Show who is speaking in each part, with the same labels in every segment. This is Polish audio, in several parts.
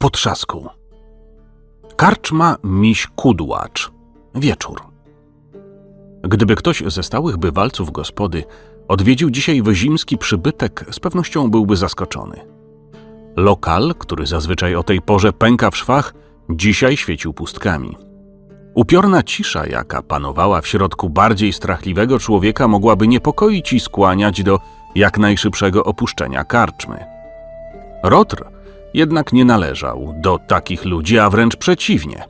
Speaker 1: potrzasku. Karczma Miś Kudłacz. Wieczór. Gdyby ktoś ze stałych bywalców gospody odwiedził dzisiaj wyzimski przybytek, z pewnością byłby zaskoczony. Lokal, który zazwyczaj o tej porze pęka w szwach, dzisiaj świecił pustkami. Upiorna cisza, jaka panowała w środku bardziej strachliwego człowieka, mogłaby niepokoić i skłaniać do jak najszybszego opuszczenia karczmy. Rotr jednak nie należał do takich ludzi, a wręcz przeciwnie.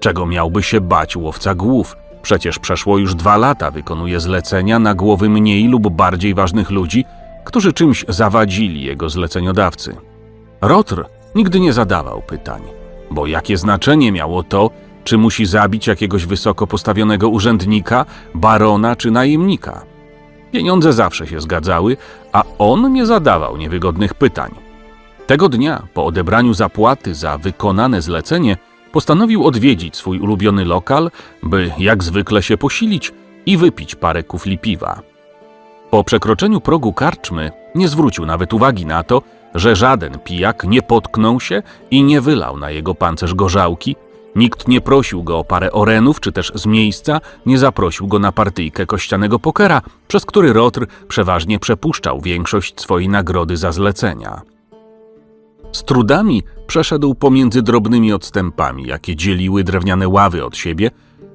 Speaker 1: Czego miałby się bać łowca głów? Przecież przeszło już dwa lata, wykonuje zlecenia na głowy mniej lub bardziej ważnych ludzi, którzy czymś zawadzili jego zleceniodawcy. Rotr nigdy nie zadawał pytań, bo jakie znaczenie miało to, czy musi zabić jakiegoś wysoko postawionego urzędnika, barona czy najemnika. Pieniądze zawsze się zgadzały, a on nie zadawał niewygodnych pytań. Tego dnia, po odebraniu zapłaty za wykonane zlecenie, postanowił odwiedzić swój ulubiony lokal, by jak zwykle się posilić i wypić parę kufli piwa. Po przekroczeniu progu karczmy nie zwrócił nawet uwagi na to, że żaden pijak nie potknął się i nie wylał na jego pancerz gorzałki, nikt nie prosił go o parę orenów, czy też z miejsca nie zaprosił go na partyjkę kościanego pokera, przez który Rotr przeważnie przepuszczał większość swojej nagrody za zlecenia. Z trudami przeszedł pomiędzy drobnymi odstępami, jakie dzieliły drewniane ławy od siebie,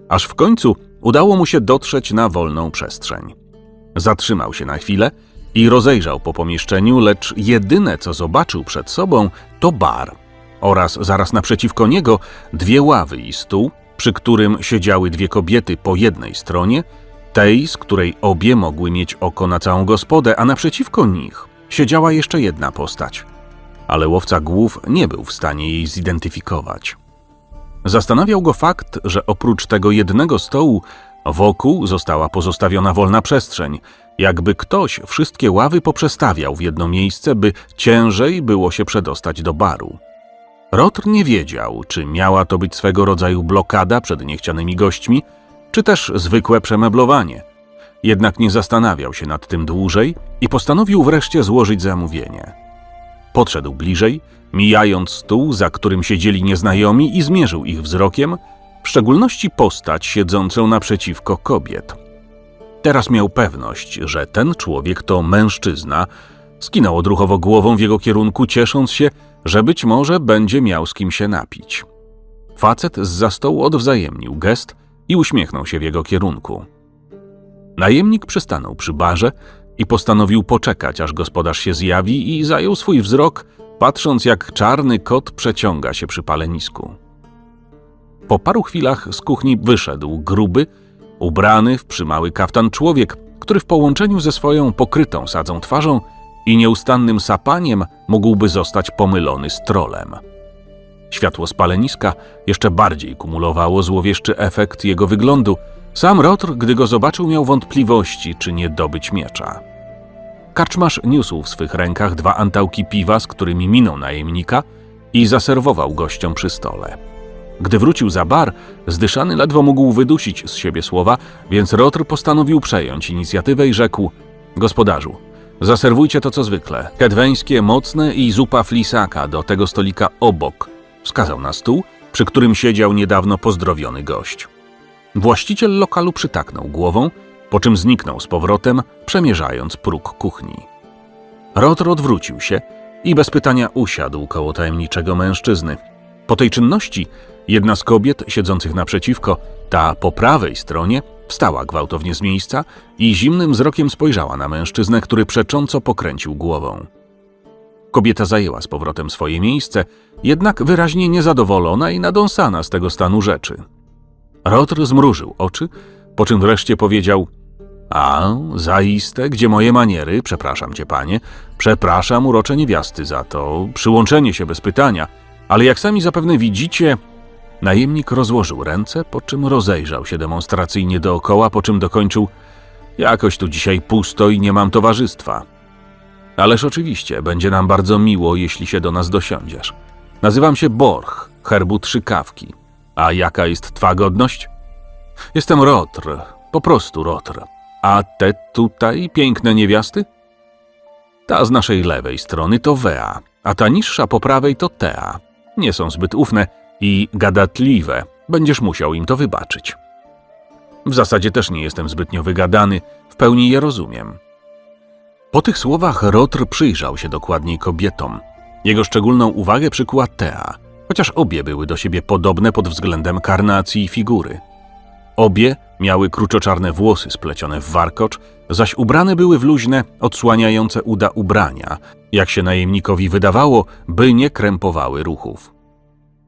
Speaker 1: aż w końcu udało mu się dotrzeć na wolną przestrzeń. Zatrzymał się na chwilę i rozejrzał po pomieszczeniu, lecz jedyne co zobaczył przed sobą to bar oraz zaraz naprzeciwko niego dwie ławy i stół, przy którym siedziały dwie kobiety po jednej stronie, tej, z której obie mogły mieć oko na całą gospodę, a naprzeciwko nich siedziała jeszcze jedna postać ale łowca głów nie był w stanie jej zidentyfikować. Zastanawiał go fakt, że oprócz tego jednego stołu wokół została pozostawiona wolna przestrzeń, jakby ktoś wszystkie ławy poprzestawiał w jedno miejsce, by ciężej było się przedostać do baru. Rotr nie wiedział, czy miała to być swego rodzaju blokada przed niechcianymi gośćmi, czy też zwykłe przemeblowanie. Jednak nie zastanawiał się nad tym dłużej i postanowił wreszcie złożyć zamówienie. Podszedł bliżej, mijając stół, za którym siedzieli nieznajomi i zmierzył ich wzrokiem, w szczególności postać siedzącą naprzeciwko kobiet. Teraz miał pewność, że ten człowiek to mężczyzna, skinął odruchowo głową w jego kierunku, ciesząc się, że być może będzie miał z kim się napić. Facet z za stołu odwzajemnił gest i uśmiechnął się w jego kierunku. Najemnik przystanął przy barze, i postanowił poczekać, aż gospodarz się zjawi i zajął swój wzrok, patrząc jak czarny kot przeciąga się przy palenisku. Po paru chwilach z kuchni wyszedł gruby, ubrany w przymały kaftan człowiek, który w połączeniu ze swoją pokrytą sadzą twarzą i nieustannym sapaniem mógłby zostać pomylony z trolem. Światło z paleniska jeszcze bardziej kumulowało złowieszczy efekt jego wyglądu. Sam Rotr, gdy go zobaczył, miał wątpliwości, czy nie dobyć miecza. Karczmarz niósł w swych rękach dwa antałki piwa, z którymi minął najemnika i zaserwował gościom przy stole. Gdy wrócił za bar, zdyszany ledwo mógł wydusić z siebie słowa, więc Rotr postanowił przejąć inicjatywę i rzekł: Gospodarzu, zaserwujcie to co zwykle. Kedweńskie, mocne i zupa flisaka do tego stolika obok. Wskazał na stół, przy którym siedział niedawno pozdrowiony gość. Właściciel lokalu przytaknął głową po czym zniknął z powrotem, przemierzając próg kuchni. Rotr odwrócił się i bez pytania usiadł koło tajemniczego mężczyzny. Po tej czynności jedna z kobiet siedzących naprzeciwko, ta po prawej stronie, wstała gwałtownie z miejsca i zimnym wzrokiem spojrzała na mężczyznę, który przecząco pokręcił głową. Kobieta zajęła z powrotem swoje miejsce, jednak wyraźnie niezadowolona i nadąsana z tego stanu rzeczy. Rotr zmrużył oczy, po czym wreszcie powiedział – a, zaiste, gdzie moje maniery, przepraszam cię, panie, przepraszam urocze niewiasty za to, przyłączenie się bez pytania, ale jak sami zapewne widzicie, najemnik rozłożył ręce, po czym rozejrzał się demonstracyjnie dookoła, po czym dokończył, jakoś tu dzisiaj pusto i nie mam towarzystwa. Ależ oczywiście, będzie nam bardzo miło, jeśli się do nas dosiądziesz. Nazywam się Borch, herbu Trzykawki. A jaka jest twa godność? Jestem Rotr, po prostu Rotr. A te tutaj piękne niewiasty? Ta z naszej lewej strony to Wea, a ta niższa po prawej to Tea. Nie są zbyt ufne i gadatliwe. Będziesz musiał im to wybaczyć. W zasadzie też nie jestem zbytnio wygadany, w pełni je rozumiem. Po tych słowach Rotr przyjrzał się dokładniej kobietom. Jego szczególną uwagę przykuła Tea, chociaż obie były do siebie podobne pod względem karnacji i figury. Obie miały kruczoczarne włosy splecione w warkocz, zaś ubrane były w luźne, odsłaniające uda ubrania, jak się najemnikowi wydawało, by nie krępowały ruchów.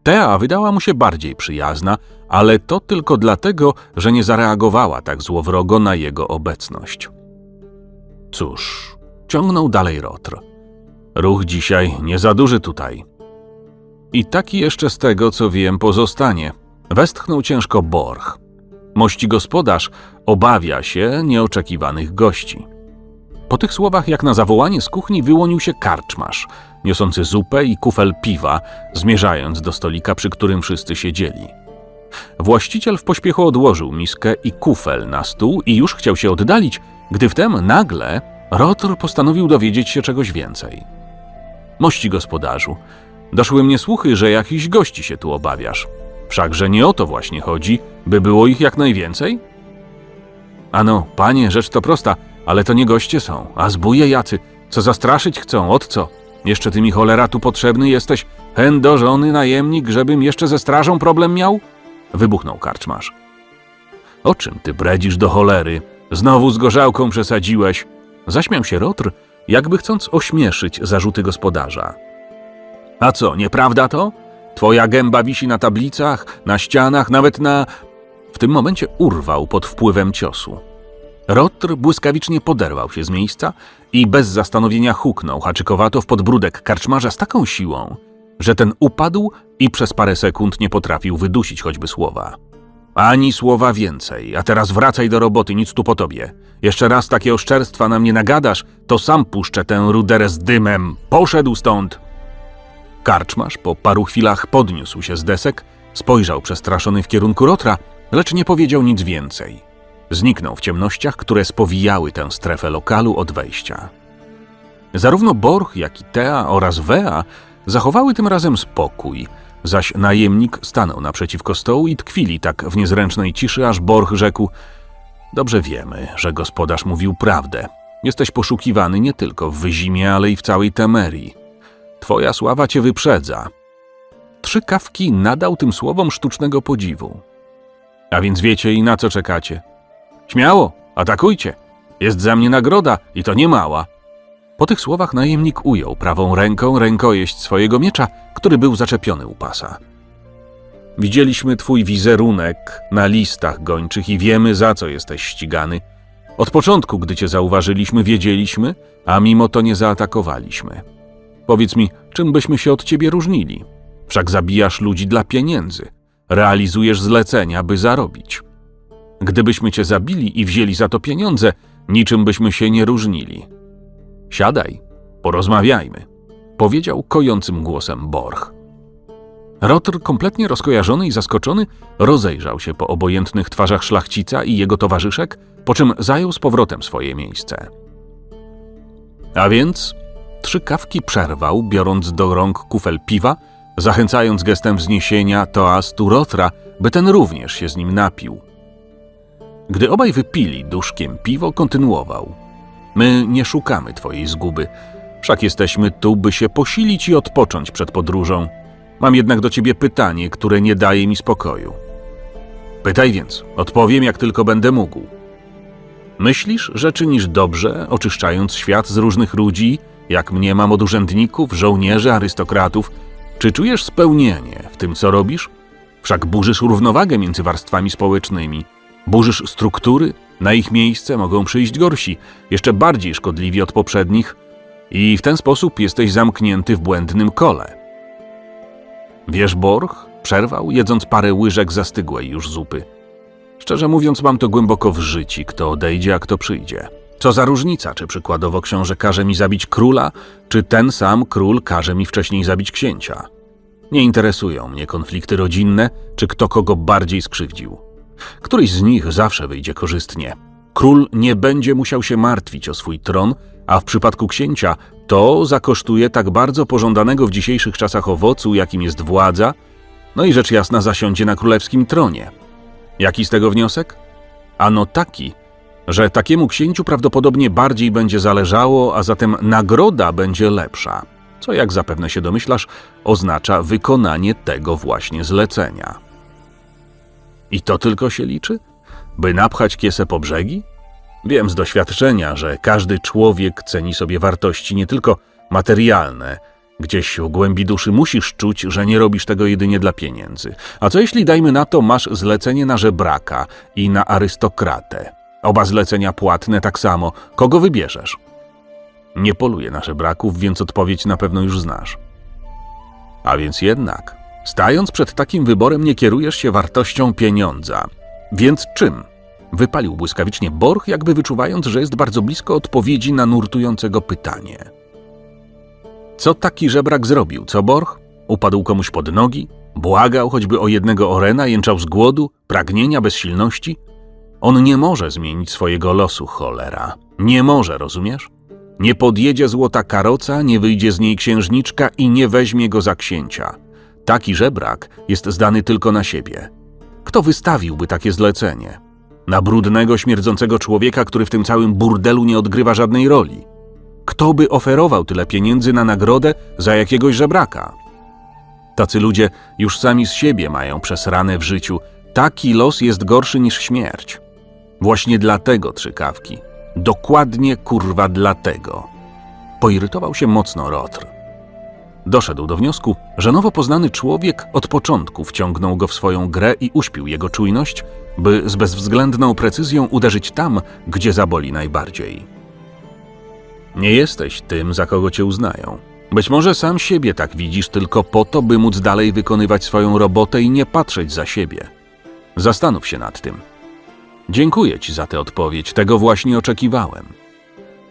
Speaker 1: Tea wydała mu się bardziej przyjazna, ale to tylko dlatego, że nie zareagowała tak złowrogo na jego obecność. Cóż, ciągnął dalej Rotr. Ruch dzisiaj nie za duży tutaj. I taki jeszcze z tego, co wiem, pozostanie. Westchnął ciężko Borch. Mości gospodarz obawia się nieoczekiwanych gości. Po tych słowach, jak na zawołanie z kuchni, wyłonił się karczmarz, niosący zupę i kufel piwa, zmierzając do stolika, przy którym wszyscy siedzieli. Właściciel w pośpiechu odłożył miskę i kufel na stół i już chciał się oddalić, gdy wtem nagle Rotr postanowił dowiedzieć się czegoś więcej. Mości gospodarzu, doszły mnie słuchy, że jakichś gości się tu obawiasz. Wszakże nie o to właśnie chodzi, by było ich jak najwięcej? Ano, panie, rzecz to prosta, ale to nie goście są, a zbóje jacy, co zastraszyć chcą, od co? Jeszcze ty mi cholera tu potrzebny jesteś, hen do żony najemnik, żebym jeszcze ze strażą problem miał? Wybuchnął karczmarz. O czym ty bredzisz do cholery? Znowu z gorzałką przesadziłeś. Zaśmiał się Rotr, jakby chcąc ośmieszyć zarzuty gospodarza. A co, nieprawda to? Twoja gęba wisi na tablicach, na ścianach, nawet na... W tym momencie urwał pod wpływem ciosu. Rotr błyskawicznie poderwał się z miejsca i bez zastanowienia huknął haczykowato w podbródek karczmarza z taką siłą, że ten upadł i przez parę sekund nie potrafił wydusić choćby słowa. Ani słowa więcej, a teraz wracaj do roboty, nic tu po tobie. Jeszcze raz takie oszczerstwa na mnie nagadasz, to sam puszczę tę ruderę z dymem. Poszedł stąd! Karczmarz po paru chwilach podniósł się z desek, spojrzał przestraszony w kierunku Rotra, lecz nie powiedział nic więcej. Zniknął w ciemnościach, które spowijały tę strefę lokalu od wejścia. Zarówno Borch, jak i Tea oraz Wea zachowały tym razem spokój, zaś najemnik stanął naprzeciwko stołu i tkwili tak w niezręcznej ciszy, aż Borch rzekł: Dobrze wiemy, że gospodarz mówił prawdę. Jesteś poszukiwany nie tylko w Wyzimie, ale i w całej Temerii. Twoja sława cię wyprzedza. Trzy kawki nadał tym słowom sztucznego podziwu. A więc wiecie i na co czekacie. Śmiało, atakujcie. Jest za mnie nagroda i to nie mała. Po tych słowach najemnik ujął prawą ręką rękojeść swojego miecza, który był zaczepiony u pasa. Widzieliśmy twój wizerunek na listach gończych i wiemy, za co jesteś ścigany. Od początku, gdy cię zauważyliśmy, wiedzieliśmy, a mimo to nie zaatakowaliśmy. Powiedz mi, czym byśmy się od ciebie różnili? Wszak zabijasz ludzi dla pieniędzy. Realizujesz zlecenia, by zarobić. Gdybyśmy cię zabili i wzięli za to pieniądze, niczym byśmy się nie różnili. Siadaj, porozmawiajmy, powiedział kojącym głosem Borch. Rotr, kompletnie rozkojarzony i zaskoczony, rozejrzał się po obojętnych twarzach szlachcica i jego towarzyszek, po czym zajął z powrotem swoje miejsce. A więc trzy kawki przerwał, biorąc do rąk kufel piwa, zachęcając gestem wzniesienia toastu Rotra, by ten również się z nim napił. Gdy obaj wypili duszkiem piwo, kontynuował. My nie szukamy twojej zguby, wszak jesteśmy tu, by się posilić i odpocząć przed podróżą. Mam jednak do ciebie pytanie, które nie daje mi spokoju. Pytaj więc, odpowiem jak tylko będę mógł. Myślisz, że czynisz dobrze, oczyszczając świat z różnych ludzi, jak mnie mam od urzędników, żołnierzy, arystokratów? Czy czujesz spełnienie w tym, co robisz? Wszak burzysz równowagę między warstwami społecznymi. Burzysz struktury, na ich miejsce mogą przyjść gorsi, jeszcze bardziej szkodliwi od poprzednich, i w ten sposób jesteś zamknięty w błędnym kole. Wiesz, Borch? Przerwał, jedząc parę łyżek zastygłej już zupy. Szczerze mówiąc, mam to głęboko w życi, kto odejdzie, a kto przyjdzie. Co za różnica, czy przykładowo książę każe mi zabić króla, czy ten sam król każe mi wcześniej zabić księcia. Nie interesują mnie konflikty rodzinne, czy kto kogo bardziej skrzywdził. Któryś z nich zawsze wyjdzie korzystnie. Król nie będzie musiał się martwić o swój tron, a w przypadku księcia to zakosztuje tak bardzo pożądanego w dzisiejszych czasach owocu, jakim jest władza, no i rzecz jasna zasiądzie na królewskim tronie. Jaki z tego wniosek? Ano taki, że takiemu księciu prawdopodobnie bardziej będzie zależało, a zatem nagroda będzie lepsza, co jak zapewne się domyślasz, oznacza wykonanie tego właśnie zlecenia. I to tylko się liczy? By napchać kiesę po brzegi? Wiem z doświadczenia, że każdy człowiek ceni sobie wartości nie tylko materialne. Gdzieś w głębi duszy musisz czuć, że nie robisz tego jedynie dla pieniędzy. A co jeśli, dajmy na to, masz zlecenie na żebraka i na arystokratę? Oba zlecenia płatne tak samo. Kogo wybierzesz? Nie poluję na żebraków, więc odpowiedź na pewno już znasz. A więc jednak, stając przed takim wyborem, nie kierujesz się wartością pieniądza. Więc czym? Wypalił błyskawicznie Borch, jakby wyczuwając, że jest bardzo blisko odpowiedzi na nurtującego pytanie. Co taki żebrak zrobił, co Borch? Upadł komuś pod nogi? Błagał choćby o jednego orena, jęczał z głodu, pragnienia, bezsilności? On nie może zmienić swojego losu, cholera. Nie może, rozumiesz? Nie podjedzie złota karoca, nie wyjdzie z niej księżniczka i nie weźmie go za księcia. Taki żebrak jest zdany tylko na siebie. Kto wystawiłby takie zlecenie? Na brudnego, śmierdzącego człowieka, który w tym całym burdelu nie odgrywa żadnej roli. Kto by oferował tyle pieniędzy na nagrodę za jakiegoś żebraka? Tacy ludzie już sami z siebie mają przesrane w życiu. Taki los jest gorszy niż śmierć. Właśnie dlatego trzykawki. Dokładnie kurwa dlatego. Poirytował się mocno Rotr. Doszedł do wniosku, że nowo poznany człowiek od początku wciągnął go w swoją grę i uśpił jego czujność, by z bezwzględną precyzją uderzyć tam, gdzie zaboli najbardziej. Nie jesteś tym, za kogo cię uznają. Być może sam siebie tak widzisz tylko po to, by móc dalej wykonywać swoją robotę i nie patrzeć za siebie. Zastanów się nad tym. Dziękuję ci za tę odpowiedź, tego właśnie oczekiwałem.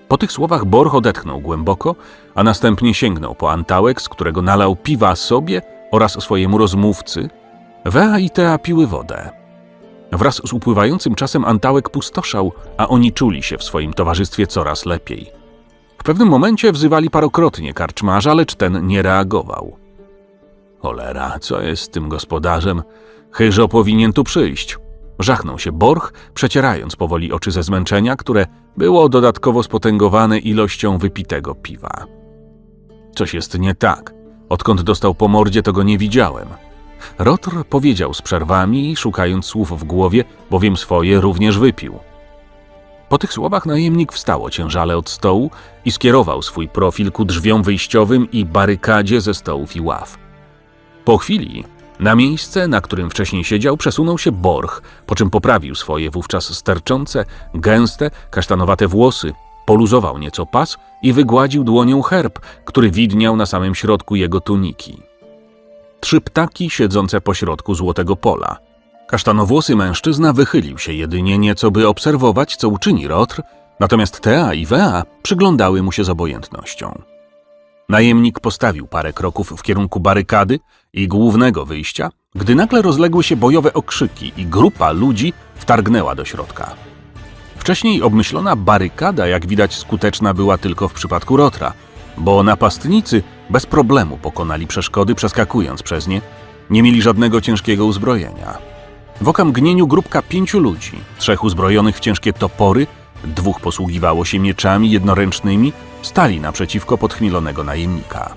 Speaker 1: Po tych słowach Borch odetchnął głęboko, a następnie sięgnął po antałek, z którego nalał piwa sobie oraz swojemu rozmówcy. Wea i Tea piły wodę. Wraz z upływającym czasem antałek pustoszał, a oni czuli się w swoim towarzystwie coraz lepiej. W pewnym momencie wzywali parokrotnie karczmarza, lecz ten nie reagował. Cholera, co jest z tym gospodarzem? Chyżo powinien tu przyjść. Żachnął się Borch, przecierając powoli oczy ze zmęczenia, które było dodatkowo spotęgowane ilością wypitego piwa. Coś jest nie tak. Odkąd dostał po mordzie, to go nie widziałem. Rotr powiedział z przerwami, szukając słów w głowie, bowiem swoje również wypił. Po tych słowach najemnik wstał ociężale od stołu i skierował swój profil ku drzwiom wyjściowym i barykadzie ze stołów i ław. Po chwili na miejsce, na którym wcześniej siedział, przesunął się Borch, po czym poprawił swoje wówczas sterczące, gęste, kasztanowate włosy, poluzował nieco pas i wygładził dłonią herb, który widniał na samym środku jego tuniki. Trzy ptaki siedzące po środku złotego pola. Kasztanowłosy mężczyzna wychylił się jedynie nieco, by obserwować, co uczyni Rotr, natomiast Tea i Wea przyglądały mu się z obojętnością. Najemnik postawił parę kroków w kierunku barykady i głównego wyjścia, gdy nagle rozległy się bojowe okrzyki i grupa ludzi wtargnęła do środka. Wcześniej obmyślona barykada, jak widać, skuteczna była tylko w przypadku Rotra, bo napastnicy bez problemu pokonali przeszkody, przeskakując przez nie, nie mieli żadnego ciężkiego uzbrojenia. W okamgnieniu grupka pięciu ludzi, trzech uzbrojonych w ciężkie topory, dwóch posługiwało się mieczami jednoręcznymi, stali naprzeciwko podchmielonego najemnika.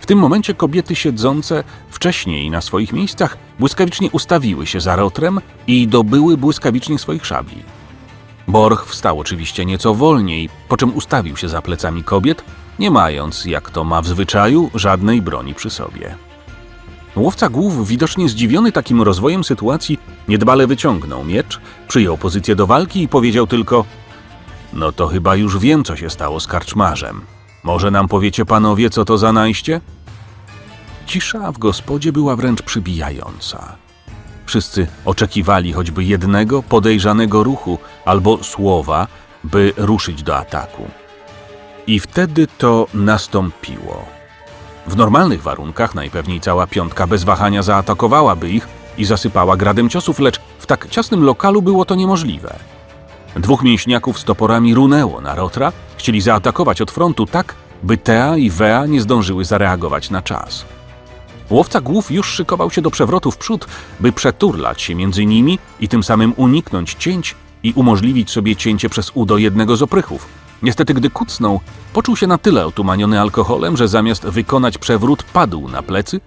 Speaker 1: W tym momencie kobiety siedzące wcześniej na swoich miejscach błyskawicznie ustawiły się za rotrem i dobyły błyskawicznie swoich szabli. Borch wstał oczywiście nieco wolniej, po czym ustawił się za plecami kobiet, nie mając, jak to ma w zwyczaju, żadnej broni przy sobie. Łowca głów, widocznie zdziwiony takim rozwojem sytuacji, niedbale wyciągnął miecz, przyjął pozycję do walki i powiedział tylko: No to chyba już wiem, co się stało z karczmarzem. Może nam powiecie panowie, co to za najście? Cisza w gospodzie była wręcz przybijająca. Wszyscy oczekiwali choćby jednego podejrzanego ruchu albo słowa, by ruszyć do ataku. I wtedy to nastąpiło. W normalnych warunkach najpewniej cała piątka bez wahania zaatakowałaby ich i zasypała gradem ciosów, lecz w tak ciasnym lokalu było to niemożliwe. Dwóch mięśniaków z toporami runęło na Rotra, Chcieli zaatakować od frontu tak, by Tea i Wea nie zdążyły zareagować na czas. Łowca głów już szykował się do przewrotu w przód, by przeturlać się między nimi i tym samym uniknąć cięć i umożliwić sobie cięcie przez udo jednego z oprychów. Niestety, gdy kucnął, poczuł się na tyle otumaniony alkoholem, że zamiast wykonać przewrót, padł na plecy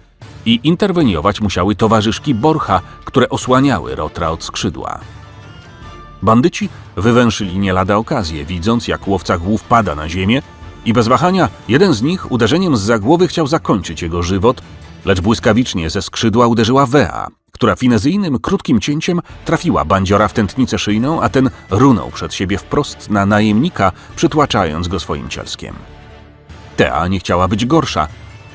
Speaker 1: i interweniować musiały towarzyszki Borcha, które osłaniały Rotra od skrzydła. Bandyci wywęszyli nie lada okazję, widząc jak łowca głów pada na ziemię i bez wahania jeden z nich uderzeniem z głowy chciał zakończyć jego żywot, lecz błyskawicznie ze skrzydła uderzyła Wea, która finezyjnym, krótkim cięciem trafiła bandziora w tętnicę szyjną, a ten runął przed siebie wprost na najemnika, przytłaczając go swoim cielskiem. Tea nie chciała być gorsza.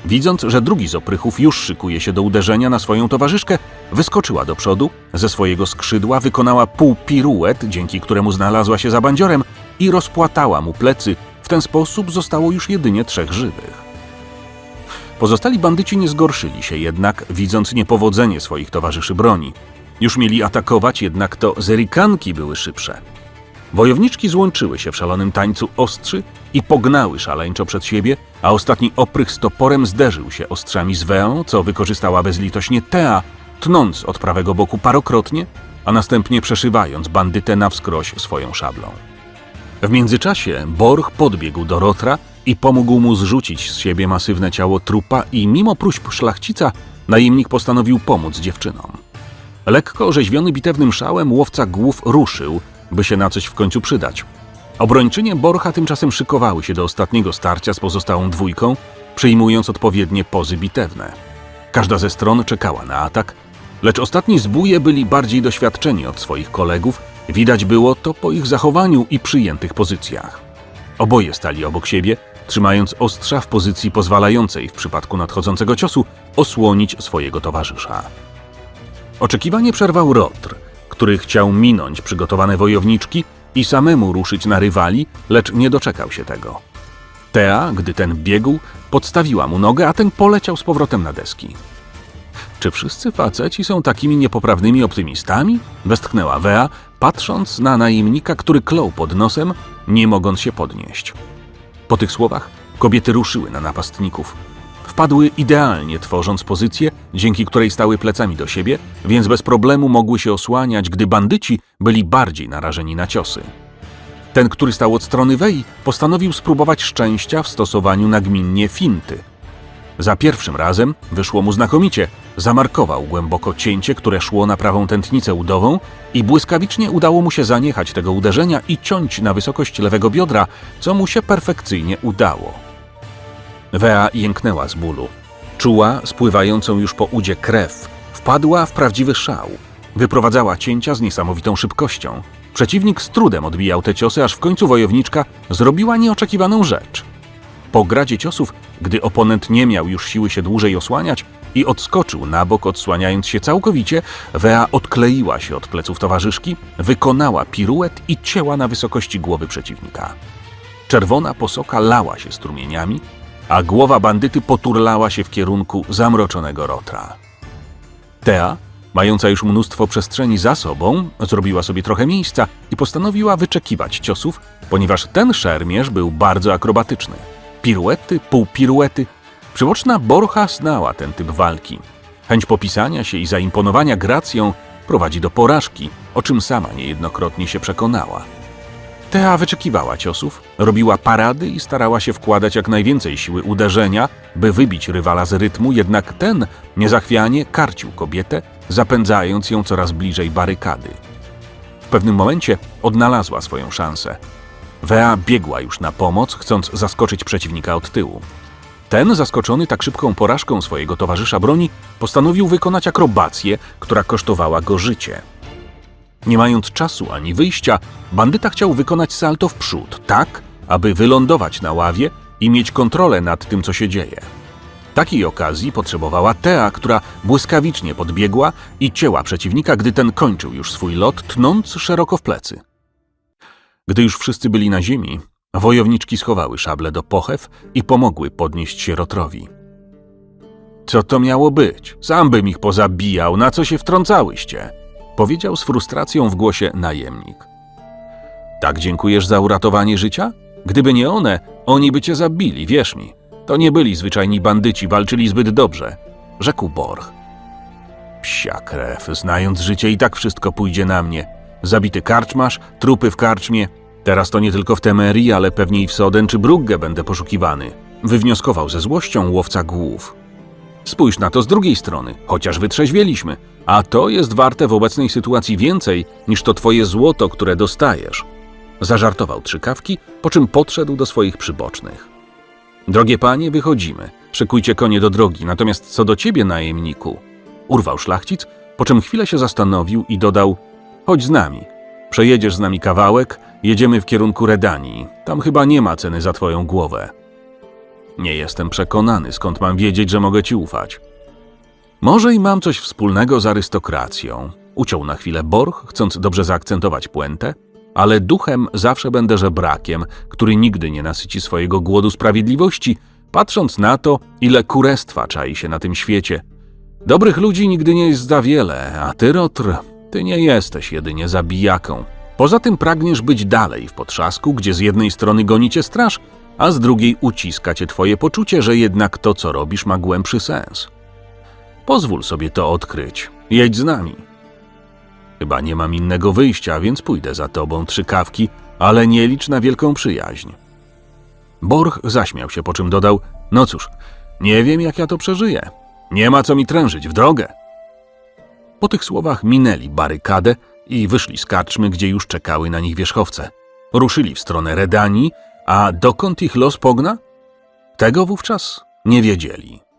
Speaker 1: Widząc, że drugi z oprychów już szykuje się do uderzenia na swoją towarzyszkę, wyskoczyła do przodu, ze swojego skrzydła wykonała pół piruet, dzięki któremu znalazła się za bandziorem i rozpłatała mu plecy. W ten sposób zostało już jedynie trzech żywych. Pozostali bandyci nie zgorszyli się jednak, widząc niepowodzenie swoich towarzyszy broni. Już mieli atakować, jednak to zerikanki były szybsze. Wojowniczki złączyły się w szalonym tańcu ostrzy i pognały szaleńczo przed siebie, a ostatni oprych z toporem zderzył się ostrzami z Weą, co wykorzystała bezlitośnie Tea, tnąc od prawego boku parokrotnie, a następnie przeszywając bandytę na wskroś swoją szablą. W międzyczasie Borch podbiegł do Rotra i pomógł mu zrzucić z siebie masywne ciało trupa i mimo próśb szlachcica, najemnik postanowił pomóc dziewczynom. Lekko orzeźwiony bitewnym szałem, łowca głów ruszył, by się na coś w końcu przydać. Obrończynie Borcha tymczasem szykowały się do ostatniego starcia z pozostałą dwójką, przyjmując odpowiednie pozy bitewne. Każda ze stron czekała na atak, lecz ostatni zbóje byli bardziej doświadczeni od swoich kolegów, widać było to po ich zachowaniu i przyjętych pozycjach. Oboje stali obok siebie, trzymając ostrza w pozycji pozwalającej w przypadku nadchodzącego ciosu osłonić swojego towarzysza. Oczekiwanie przerwał Rotr, który chciał minąć przygotowane wojowniczki i samemu ruszyć na rywali, lecz nie doczekał się tego. Tea, gdy ten biegł, podstawiła mu nogę, a ten poleciał z powrotem na deski. Czy wszyscy faceci są takimi niepoprawnymi optymistami? Westchnęła Wea, patrząc na najemnika, który klął pod nosem, nie mogąc się podnieść. Po tych słowach kobiety ruszyły na napastników. Wpadły idealnie, tworząc pozycję, dzięki której stały plecami do siebie, więc bez problemu mogły się osłaniać, gdy bandyci byli bardziej narażeni na ciosy. Ten, który stał od strony Wei, postanowił spróbować szczęścia w stosowaniu nagminnie finty. Za pierwszym razem wyszło mu znakomicie. Zamarkował głęboko cięcie, które szło na prawą tętnicę udową i błyskawicznie udało mu się zaniechać tego uderzenia i ciąć na wysokość lewego biodra, co mu się perfekcyjnie udało. Wea jęknęła z bólu. Czuła spływającą już po udzie krew. Wpadła w prawdziwy szał. Wyprowadzała cięcia z niesamowitą szybkością. Przeciwnik z trudem odbijał te ciosy, aż w końcu wojowniczka zrobiła nieoczekiwaną rzecz. Po gradzie ciosów, gdy oponent nie miał już siły się dłużej osłaniać i odskoczył na bok, odsłaniając się całkowicie, Wea odkleiła się od pleców towarzyszki, wykonała piruet i cięła na wysokości głowy przeciwnika. Czerwona posoka lała się strumieniami, a głowa bandyty poturlała się w kierunku zamroczonego Rotra. Tea, mająca już mnóstwo przestrzeni za sobą, zrobiła sobie trochę miejsca i postanowiła wyczekiwać ciosów, ponieważ ten szermierz był bardzo akrobatyczny. Piruety, półpiruety. Przyboczna Borcha znała ten typ walki. Chęć popisania się i zaimponowania gracją prowadzi do porażki, o czym sama niejednokrotnie się przekonała. Tea wyczekiwała ciosów, robiła parady i starała się wkładać jak najwięcej siły uderzenia, by wybić rywala z rytmu, jednak ten niezachwianie karcił kobietę, zapędzając ją coraz bliżej barykady. W pewnym momencie odnalazła swoją szansę. Wea biegła już na pomoc, chcąc zaskoczyć przeciwnika od tyłu. Ten, zaskoczony tak szybką porażką swojego towarzysza broni, postanowił wykonać akrobację, która kosztowała go życie. Nie mając czasu ani wyjścia, bandyta chciał wykonać salto w przód, tak, aby wylądować na ławie i mieć kontrolę nad tym, co się dzieje. Takiej okazji potrzebowała Tea, która błyskawicznie podbiegła i cięła przeciwnika, gdy ten kończył już swój lot, tnąc szeroko w plecy. Gdy już wszyscy byli na ziemi, wojowniczki schowały szable do pochew i pomogły podnieść się Rotrowi. Co to miało być? Sam bym ich pozabijał, na co się wtrącałyście? Powiedział z frustracją w głosie najemnik. Tak dziękujesz za uratowanie życia? Gdyby nie one, oni by cię zabili, wierz mi. To nie byli zwyczajni bandyci, walczyli zbyt dobrze, rzekł Borch. Psia krew, znając życie i tak wszystko pójdzie na mnie. Zabity karczmasz, trupy w karczmie. Teraz to nie tylko w Temerii, ale pewnie i w Soden czy Brugge będę poszukiwany. Wywnioskował ze złością łowca głów. Spójrz na to z drugiej strony, chociaż wytrzeźwieliśmy. A to jest warte w obecnej sytuacji więcej niż to twoje złoto, które dostajesz. Zażartował trzykawki, po czym podszedł do swoich przybocznych. Drogie panie, wychodzimy. Szykujcie konie do drogi, natomiast co do ciebie, najemniku, urwał szlachcic, po czym chwilę się zastanowił i dodał: Chodź z nami. Przejedziesz z nami kawałek, jedziemy w kierunku Redanii. Tam chyba nie ma ceny za twoją głowę. Nie jestem przekonany, skąd mam wiedzieć, że mogę ci ufać. Może i mam coś wspólnego z arystokracją. Uciął na chwilę Borch, chcąc dobrze zaakcentować puentę, ale duchem zawsze będę żebrakiem, który nigdy nie nasyci swojego głodu sprawiedliwości, patrząc na to, ile kurestwa czai się na tym świecie. Dobrych ludzi nigdy nie jest za wiele, a ty, Rotr, ty nie jesteś jedynie zabijaką. Poza tym pragniesz być dalej w potrzasku, gdzie z jednej strony goni cię straż, a z drugiej uciska cię twoje poczucie, że jednak to, co robisz, ma głębszy sens. Pozwól sobie to odkryć. Jedź z nami. Chyba nie mam innego wyjścia, więc pójdę za tobą, trzykawki, ale nie licz na wielką przyjaźń. Borch zaśmiał się, po czym dodał: No cóż, nie wiem, jak ja to przeżyję. Nie ma co mi trężyć, w drogę. Po tych słowach minęli barykadę i wyszli z karczmy, gdzie już czekały na nich wierzchowce. Ruszyli w stronę Redanii, a dokąd ich los pogna? Tego wówczas nie wiedzieli.